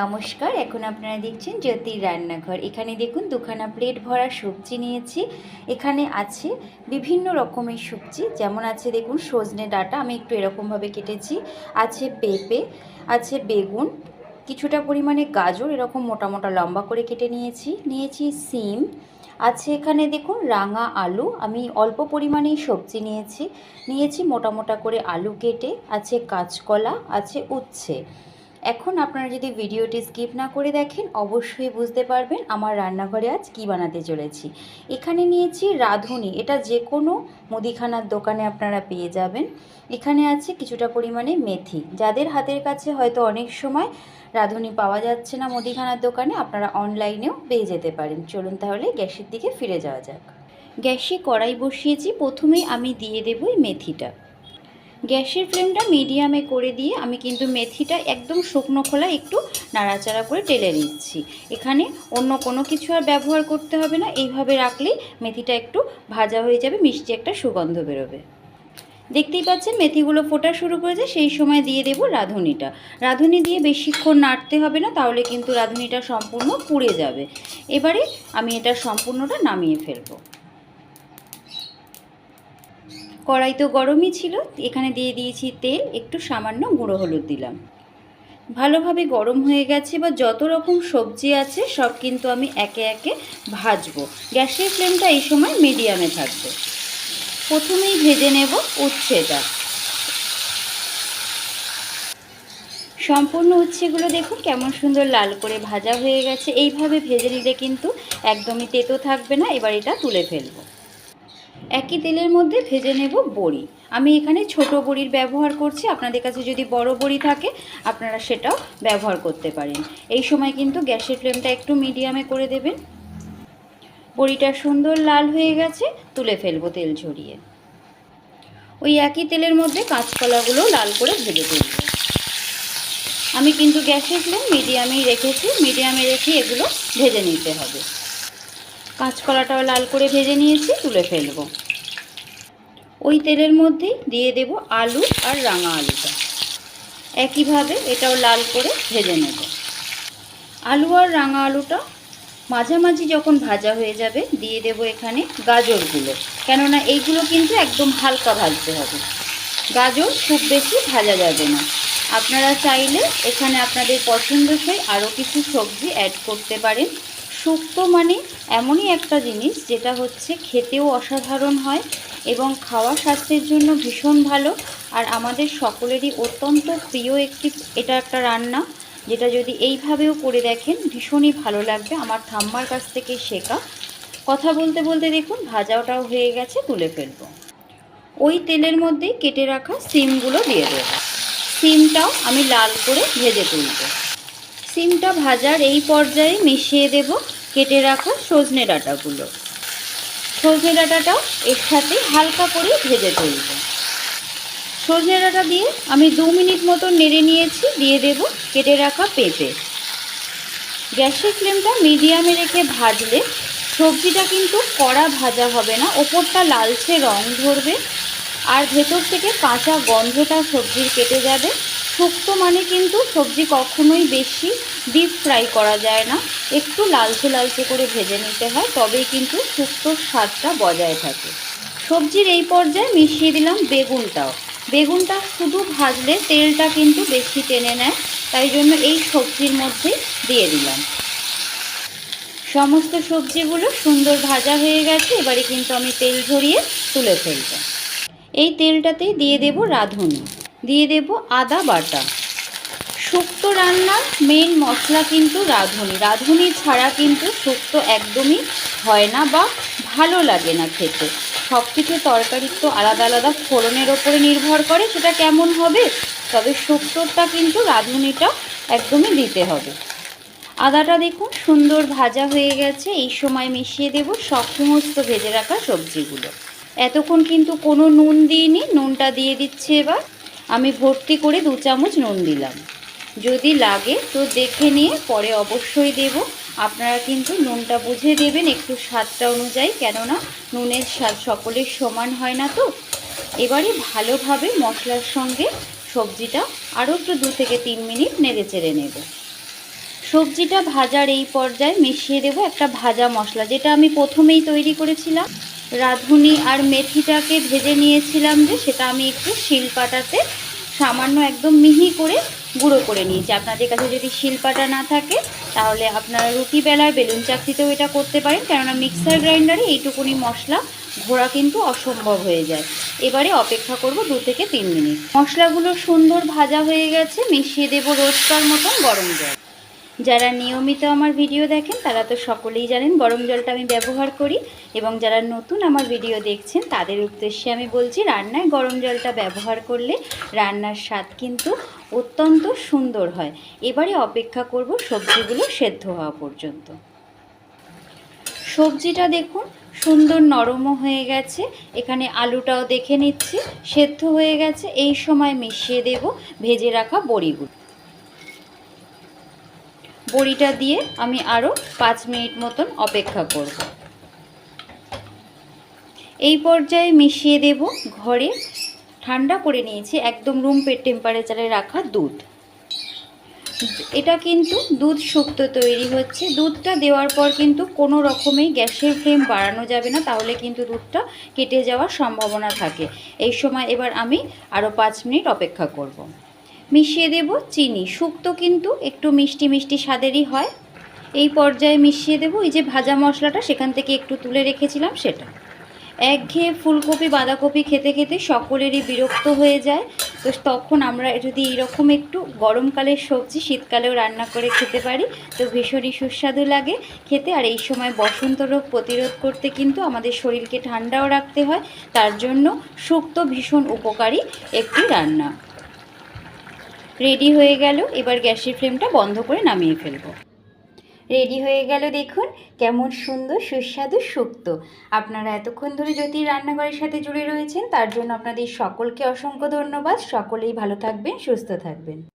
নমস্কার, এখন আপনারা দেখছেন জ্যোতির রান্নাঘর। এখানে দেখুন, দুখানা প্লেট ভরা সবজি নিয়েছি। এখানে আছে বিভিন্ন রকমের সবজি। যেমন আছে, দেখুন, সজনে ডাটা, আমি একটু এরকমভাবে কেটেছি। আছে পেঁপে, আছে বেগুন, কিছুটা পরিমাণে গাজর, এরকম মোটা মোটা লম্বা করে কেটে নিয়েছি। নিয়েছি সিম। আছে এখানে, দেখুন, রাঙা আলু, আমি অল্প পরিমাণেই সবজি নিয়েছি। নিয়েছি মোটা মোটা করে আলু কেটে, আছে কাঁচকলা, আছে উচ্ছে। এখন আপনারা যদি ভিডিওটি স্কিপ না করে দেখেন, অবশ্যই বুঝতে পারবেন আমার রান্নাঘরে আজ কী বানাতে চলেছি। এখানে নিয়েছি রাঁধুনি। এটা যে কোনো মুদিখানার দোকানে আপনারা পেয়ে যাবেন। এখানে আছে কিছুটা পরিমাণে মেথি। যাদের হাতের কাছে হয়তো অনেক সময় রাঁধুনি পাওয়া যাচ্ছে না মুদিখানার দোকানে, আপনারা অনলাইনেও পেয়ে যেতে পারেন। চলুন তাহলে গ্যাসের দিকে ফিরে যাওয়া যাক। গ্যাসে কড়াই বসিয়েছি। প্রথমেই আমি দিয়ে দেবো মেথিটা। গ্যাসের ফ্লেমটা মিডিয়ামে করে দিয়ে আমি কিন্তু মেথিটা একদম শুকনো খোলা একটু নাড়াচাড়া করে টেলে নিচ্ছি। এখানে অন্য কোনো কিছু আর ব্যবহার করতে হবে না। এইভাবে রাখলেই মেথিটা একটু ভাজা হয়ে যাবে, মিষ্টি একটা সুগন্ধ বেরোবে। দেখতেই পাচ্ছেন মেথিগুলো ফোটা শুরু করেছে, সেই সময় দিয়ে দেব রাঁধুনিটা। রাঁধুনি দিয়ে বেশিক্ষণ নাড়তে হবে না, তাহলে কিন্তু রাঁধুনিটা সম্পূর্ণ পুড়ে যাবে। এবারে আমি এটা সম্পূর্ণটা নামিয়ে ফেলব। কড়াই তো গরমই ছিল, এখানে দিয়ে দিয়েছি তেল, একটু সামান্য গুঁড়ো হলুদ দিলাম। ভালোভাবে গরম হয়ে গেছে বা যত রকম সবজি আছে, সব কিন্তু আমি একে একে ভাজবো। গ্যাসের ফ্লেমটা এই সময় মিডিয়ামে থাকবে। প্রথমেই ভেজে নেব উচ্ছেটা। সম্পূর্ণ উচ্ছেগুলো দেখুন কেমন সুন্দর লাল করে ভাজা হয়ে গেছে। এইভাবে ভেজে নিলে কিন্তু একদমই তেতো থাকবে না, এবার এটা তুলে ফেলব। একই তেলের মধ্যে ভেজে নেব বড়ি। আমি এখানে ছোট বড়ির ব্যবহার করছি। আপনাদের কাছে যদি বড় বড়ি থাকে, আপনারা সেটাও ব্যবহার করতে পারেন। এই সময় কিন্তু গ্যাসের ফ্লেমটা একটু মিডিয়ামে করে দেবেন। বড়িটা সুন্দর লাল হয়ে গেছে, তুলে ফেলব তেল ঝরিয়ে। ওই একই তেলের মধ্যে কাঁচকলাগুলো লাল করে ভেজে তুলব। আমি কিন্তু গ্যাসের ফ্লেম মিডিয়ামেই রেখেছি। মিডিয়ামে রেখে এগুলো ভেজে নিতে হবে। কাঁচকলাটাও লাল করে ভেজে নিয়েছি, তুলে ফেলব। ওই তেলের মধ্যেই দিয়ে দেব আলু আর রাঙা আলুটা। একইভাবে এটাও লাল করে ভেজে নেব। আলু আর রাঙা আলুটা মাঝামাঝি যখন ভাজা হয়ে যাবে, দিয়ে দেব এখানে গাজরগুলো। কেননা এইগুলো কিন্তু একদম হালকা ভাজতে হবে। গাজর খুব বেশি ভাজা যাবে না। আপনারা চাইলে এখানে আপনাদের পছন্দসই আরও কিছু সবজি অ্যাড করতে পারেন। শুক্তো মানে এমনই একটা জিনিস যেটা হচ্ছে খেতেও অসাধারণ হয় এবং খাওয়া স্বাস্থ্যের জন্য ভীষণ ভালো। আর আমাদের সকলেরই অত্যন্ত প্রিয় একটি, এটা একটা রান্না, যেটা যদি এইভাবেও করে দেখেন ভীষণই ভালো লাগবে আমার ঠাম্মার কাছ থেকে শেখা। কথা বলতে বলতে দেখুন ভাজাটাও হয়ে গেছে, তুলে ফেলব। ওই তেলের মধ্যেই কেটে রাখা সিমগুলো দিয়ে দেব। সিমটাও আমি লাল করে ভেজে তুলব। সিমটা ভাজার এই পর্যায়ে মিশিয়ে দেব। কেটে রাখা সজনে ডাঁটাগুলো। সজনে ডাঁটাটাও এর সাথে হালকা করে ভেজে তুলব। সজনে ডাঁটা দিয়ে আমি দু মিনিট মতো নেড়ে নিয়েছি, দিয়ে দেব কেটে রাখা পেঁপে। গ্যাসের ফ্লেমটা মিডিয়ামে রেখে ভাজলে সবজিটা কিন্তু কড়া ভাজা হবে না, ওপরটা লালচে রং ধরবে। আর ভেতর থেকে কাঁচা গন্ধটা সবজির কেটে যাবে। শুক্তো মানে কিন্তু সবজি কখনোই বেশি ডিপ ফ্রাই করা যায় না। একটু লালচে লালচে করে ভেজে নিতে হয়, তবেই কিন্তু শুক্তোর স্বাদটা বজায় থাকে। সবজির এই পর্যায়ে মিশিয়ে দিলাম বেগুনটাও। বেগুনটা শুধু ভাজলে তেলটা কিন্তু বেশি টেনে নেয়, তাই জন্য এই সবজির মধ্যে দিয়ে দিলাম। সমস্ত সবজিগুলো সুন্দর ভাজা হয়ে গেছে, এবারে কিন্তু আমি তেল ঝরিয়ে তুলে ফেলব। এই তেলটাতেই দিয়ে দেব রাঁধুনি। দিয়ে দেব আদা বাটা। শুক্তো রান্নার মেন মশলা কিন্তু রাঁধুনি। রাঁধুনি ছাড়া কিন্তু শুক্তো একদমই হয় না বা ভালো লাগে না খেতে। সব কিছু তরকারির তো আলাদা আলাদা ফোড়নের ওপরে নির্ভর করে সেটা কেমন হবে, তবে শুক্তোরটা কিন্তু রাঁধুনিটা একদমই দিতে হবে। আদাটা দেখুন সুন্দর ভাজা হয়ে গেছে, এই সময় মিশিয়ে দেব সব সমস্ত ভেজে রাখা সবজিগুলো। এতক্ষণ কিন্তু কোনো নুন দিইনি, নুনটা দিয়ে দিচ্ছে এবার। আমি ভর্তি করে দু চামচ নুন দিলাম। যদি লাগে তো দেখে নিয়ে পরে অবশ্যই দেব। আপনারা কিন্তু নুনটা বুঝে দেবেন একটু স্বাদটা অনুযায়ী, কেননা নুনের স্বাদ সকলের সমান হয় না তো। এবারে ভালোভাবে মশলার সঙ্গে সবজিটা আরও একটু দু থেকে তিন মিনিট নেড়ে চেড়ে নেব। সবজিটা ভাজার এই পর্যায়ে মিশিয়ে দেবো একটা ভাজা মশলা, যেটা আমি প্রথমেই তৈরি করেছিলাম। রাঁধুনি আর মেথিটাকে ভেজে নিয়েছিলাম যে সেটা আমি একটু শিলপাটাতে সামান্য একদম মিহি করে গুঁড়ো করে নিয়েছি। আপনাদের কাছে যদি শিল্পাটা না থাকে, তাহলে আপনারা রুটি বেলার বেলুন চাকরিতেও এটা করতে পারেন। কেননা মিক্সার গ্রাইন্ডারে এইটুকুনি মশলা ঘোরা কিন্তু অসম্ভব হয়ে যায়। এবারে অপেক্ষা করব দু থেকে তিন মিনিট। মশলাগুলো সুন্দর ভাজা হয়ে গেছে, মিশিয়ে দেবো রোজকার মতন গরম জল। যারা নিয়মিত আমার ভিডিও দেখেন, তারা তো সকলেই জানেন গরম জলটা আমি ব্যবহার করি এবং যারা নতুন আমার ভিডিও দেখছেন, তাদের উদ্দেশ্যে আমি বলছি রান্নায় গরম জলটা ব্যবহার করলে রান্নার স্বাদ কিন্তু অত্যন্ত সুন্দর হয়। এবারে অপেক্ষা করব সবজিগুলো সেদ্ধ হওয়া পর্যন্ত। সবজিটা দেখুন, সুন্দর নরমও হয়ে গেছে। এখানে আলুটাও দেখে নিচ্ছি, সেদ্ধ হয়ে গেছে। এই সময় মিশিয়ে দেব ভেজে রাখা বড়িগুলো। বড়িটা দিয়ে আমি আরও পাঁচ মিনিট মতন অপেক্ষা করব। এই পর্যায়ে মিশিয়ে দেব ঘরে। ঠান্ডা করে নিয়েছি, একদম রুম টেম্পারেচারে রাখা দুধ। এটা কিন্তু দুধ শুক্তো তৈরি হচ্ছে। দুধটা দেওয়ার পর কিন্তু কোনো রকমেই গ্যাসের ফ্লেম বাড়ানো যাবে না, তাহলে কিন্তু দুধটা কেটে যাওয়ার সম্ভাবনা থাকে। এই সময় এবার আমি আরও পাঁচ মিনিট অপেক্ষা করব। মিশিয়ে দেব চিনি। শুক্তো কিন্তু একটু মিষ্টি মিষ্টি স্বাদেরই হয়। এই পর্যায়ে মিশিয়ে দেব এই যে ভাজা মশলাটা, সেখান থেকে একটু তুলে রেখেছিলাম সেটা। একঘেয়ে ফুলকপি, বাঁধাকপি খেতে খেতে সকলেরই বিরক্ত হয়ে যায়। তো তখন আমরা যদি এইরকম একটু গরমকালের সবজি শীতকালেও রান্না করে খেতে পারি, তো ভীষণই সুস্বাদু লাগে খেতে। আর এই সময় বসন্ত রোগ প্রতিরোধ করতে কিন্তু আমাদের শরীরকে ঠান্ডাও রাখতে হয়। তার জন্য শুক্তো ভীষণ উপকারী একটি রান্না। রেডি হয়ে গেল, এবার গ্যাসের ফ্লেমটা বন্ধ করে নামিয়ে ফেলব। রেডি হয়ে গেল দেখুন, কেমন সুন্দর, সুস্বাদু, সুক্ত। আপনারা এতক্ষণ ধরে যদি রান্নাঘরের সাথে জুড়ে রয়েছেন, তার জন্য আপনাদের সকলকে অসংখ্য ধন্যবাদ। সকলেই ভালো থাকবেন, সুস্থ থাকবেন।